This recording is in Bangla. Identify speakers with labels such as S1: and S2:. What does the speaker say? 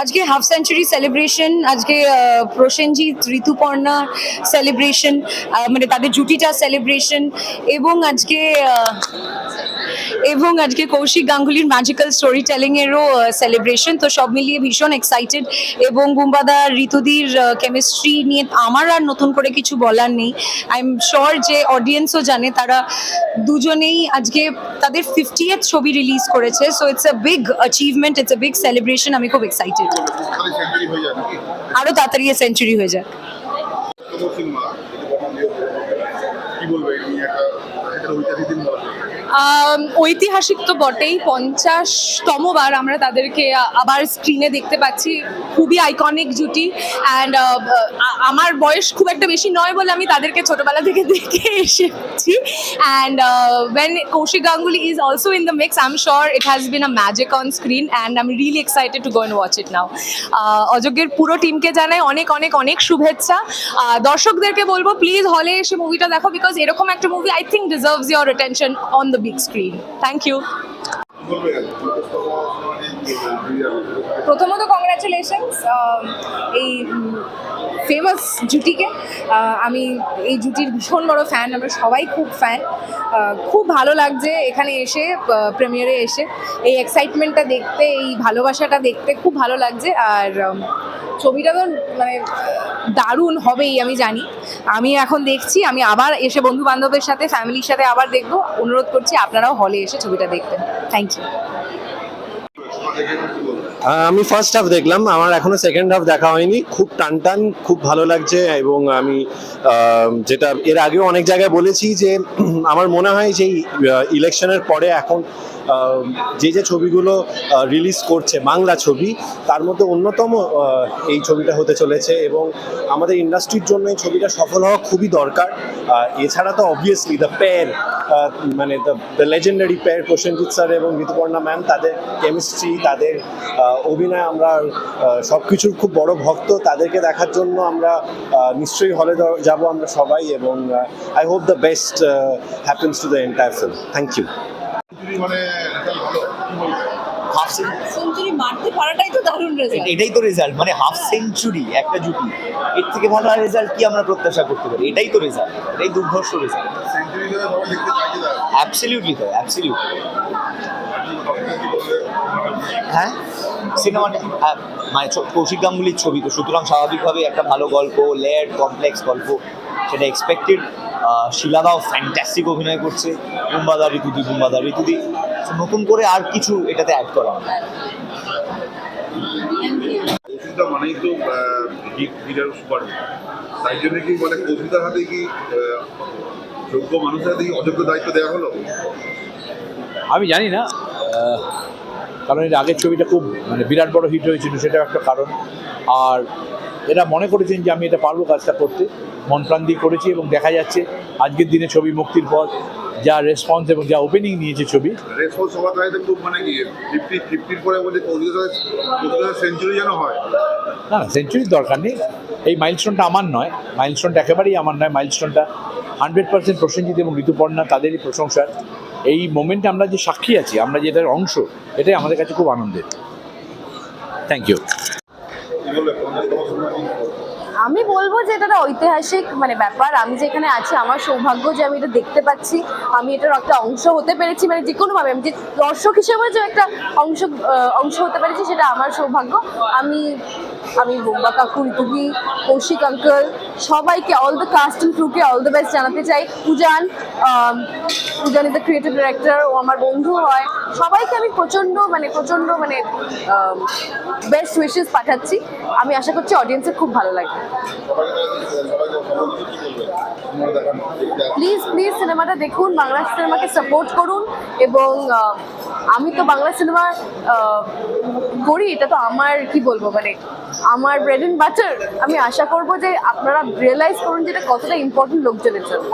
S1: আজকে হাফ সেঞ্চুরি সেলিব্রেশন আজকে প্রসেনজিৎ ঋতুপর্ণা সেলিব্রেশন মানে তাদের জুটিটা সেলিব্রেশন এবং আজকে এবং আজকে কৌশিক গাঙ্গুলির ম্যাজিক্যাল স্টোরি টেলিং এরও সেলিব্রেশন তো সব মিলিয়ে ভীষণ এক্সাইটেড এবং বুম্বাদা ঋতুদির কেমিস্ট্রি নিয়ে আমার আর নতুন করে কিছু বলার নেই। আই এম শিওর যে অডিয়েন্সও জানে, তারা দুজনেই আজকে তাদের ফিফটিয়েথ ছবি রিলিজ করেছে। So it's a big achievement it's a big celebration আমি খুব এক্সাইটেড আরও তাড়াতাড়ি সেঞ্চুরি হয়ে যাক।
S2: কি বলবে একটা ঐতিহাসিক
S3: তো বটেই, পঞ্চাশতম বার আমরা তাদেরকে আবার স্ক্রিনে দেখতে পাচ্ছি। খুবই আইকনিক জুটি। অ্যান্ড আমার বয়স খুব একটা বেশি নয় বলে আমি তাদেরকে ছোটোবেলা থেকে দেখে এসেছি। And when Kaushik Ganguly is also in the mix I am sure it has been a magic on screen and I am really excited to go and watch it now অযোগ্যের পুরো টিমকে জানাই অনেক অনেক অনেক শুভেচ্ছা। দর্শকদেরকে বলব প্লিজ হলে এসে মুভিটা দেখো বিকজ এরকম একটা movie I think deserves your attention on the
S2: নিয়ে কি বলবে? দুই হাজার।
S4: প্রথমত কংগ্রাচুলেশনস এই ফেমাস জুটিকে আমি এই জুটির ভীষণ বড় ফ্যান আমরা সবাই খুব ফ্যান খুব ভালো লাগছে এখানে এসে প্রিমিয়ারে এসে। এই এক্সাইটমেন্টটা দেখতে, এই ভালোবাসাটা দেখতে খুব ভালো লাগছে। আর ছবিটা তো মানে দারুণ হবেই, আমি জানি। আমি এখন দেখছি, আমি আবার এসে বন্ধু বান্ধবের সাথে ফ্যামিলির সাথে আবার দেখব। অনুরোধ করছি, আপনারাও হলে এসে ছবিটা দেখবেন। থ্যাংক ইউ
S2: সিনেমা দেখে কি বলবে
S5: আহ, আমি ফার্স্ট হাফ দেখলাম, আমার এখনও সেকেন্ড হাফ দেখা হয়নি। খুব টান টান খুব ভালো লাগছে এবং আমি যেটা এর আগেও অনেক জায়গায় বলেছি যে, আমার মনে হয় যে ইলেকশনের পরে এখন যে যে ছবিগুলো রিলিজ করছে, বাংলা ছবি, তার মধ্যে অন্যতম এই ছবিটা হতে চলেছে এবং আমাদের ইন্ডাস্ট্রির জন্য এই ছবিটা সফল হওয়া খুবই দরকার। এছাড়া তো অবভিয়াসলি দ্য পেয়ার মানে the legendary pair Prosenjit sir এবং ঋতুপর্ণা ম্যাম তাদের কেমিস্ট্রি তাদের অভিনয় আমরা সব কিছুর খুব বড় ভক্ত। তাদেরকে দেখার জন্য আমরা নিশ্চয়ই হলে যাব আমরা সবাই এবং I hope the best happens to the entire film thank you
S2: মানে রেজাল্ট ভালো কি বলবে
S6: হাফ
S1: সেঞ্চুরি মারতে পারাটাই তো দারুণ রেজাল্ট
S6: এটাই তো রেজাল্ট মানে হাফ সেঞ্চুরি একটা জুটি এর থেকে ভালো রেজাল্ট কি আমরা প্রত্যাশা করতে পারি? এটাই তো রেজাল্ট এটাই দুর্ধর্ষ রেজাল্ট অ্যাবসলিউটলি হ্যাঁ? সিনেমাটা মানে কৌশিক গাঙ্গুলির ছবি তো, সুতরাং স্বাভাবিকভাবে একটা ভালো গল্প লেয়ার কমপ্লেক্স গল্প, সেটা এক্সপেক্টেড শিলাদাও ফ্যান্টাস্টিক অভিনয় করছে বুম্বাদা ঋতুদি বুম্বাদা ঋতুদি। নতুন করে আর কিছু এটাতে অ্যাড করা।
S2: মানেই তো তাই জন্য কি মানে কৌশিকদার হাতে কি যোগ্য মানুষের হাতে কি অযোগ্য দায়িত্ব দেওয়া হলো?
S7: আমি জানি না কারণ এর আগের ছবিটা খুব মানে বিরাট বড় হিট হয়েছিল সেটাও একটা কারণ। আর এরা মনে করেছেন যে আমি এটা পারব কাজটা করতে। মন প্রাণ দিয়ে করেছি এবং দেখা যাচ্ছে আজকের দিনে ছবি মুক্তির পর যা রেসপন্স এবং যা ওপেনিং নিয়েছে ছবি।
S2: রেসপন্স সবার চাইতে খুব মানে কি ফিফটি ফিফটির পরে বলছে সেঞ্চুরি যেন হয়।
S7: না না সেঞ্চুরির দরকার নেই। এই মাইলস্টোনটা আমার নয়। মাইলস্টোনটা একেবারেই আমার নয়। মাইলস্টোনটা হান্ড্রেড পার্সেন্ট প্রসেনজিৎ এবং ঋতুপর্ণা তাদেরই প্রশংসার এই মোমেন্টে আমরা যে সাক্ষী আছি, আমরা যেটার অংশ, এটাই আমাদের কাছে খুব আনন্দের। থ্যাংক ইউ
S4: আমি বলব যে এটা ঐতিহাসিক মানে ব্যাপার। আমি যেখানে আছি, আমার সৌভাগ্য যে আমি এটা দেখতে পাচ্ছি। আমি এটার একটা অংশ হতে পেরেছি মানে যে কোনোভাবে আমি যে দর্শক হিসেবে যে একটা অংশ অংশ হতে পেরেছি, সেটা আমার সৌভাগ্য। আমি আমি বোম্বা কাকু ঋতুদি কৌশিক আঙ্কল সবাইকে অল দ্য কাস্ট অ্যান্ড ক্রুকে অল দ্য বেস্ট জানাতে চাই। Pujan um, Pujan is the creative director ও আমার বন্ধু হয়। সবাইকে আমি প্রচণ্ড মানে প্রচণ্ড মানে বেস্ট উইশেস পাঠাচ্ছি। আমি আশা করছি অডিয়েন্সের খুব ভালো
S2: আসুন।
S4: প্লিজ প্লিজ সিনেমাটা দেখুন বাংলা সিনেমাকে সাপোর্ট করুন এবং আহ, আমি তো বাংলা সিনেমা করি, এটা তো আমার, কি বলব মানে আমার ব্রেড অ্যান্ড বাটার আমি আশা করব যে আপনারা রিয়েলাইজ করুন যে এটা কতটা ইম্পর্টেন্ট লোকজনের জন্য।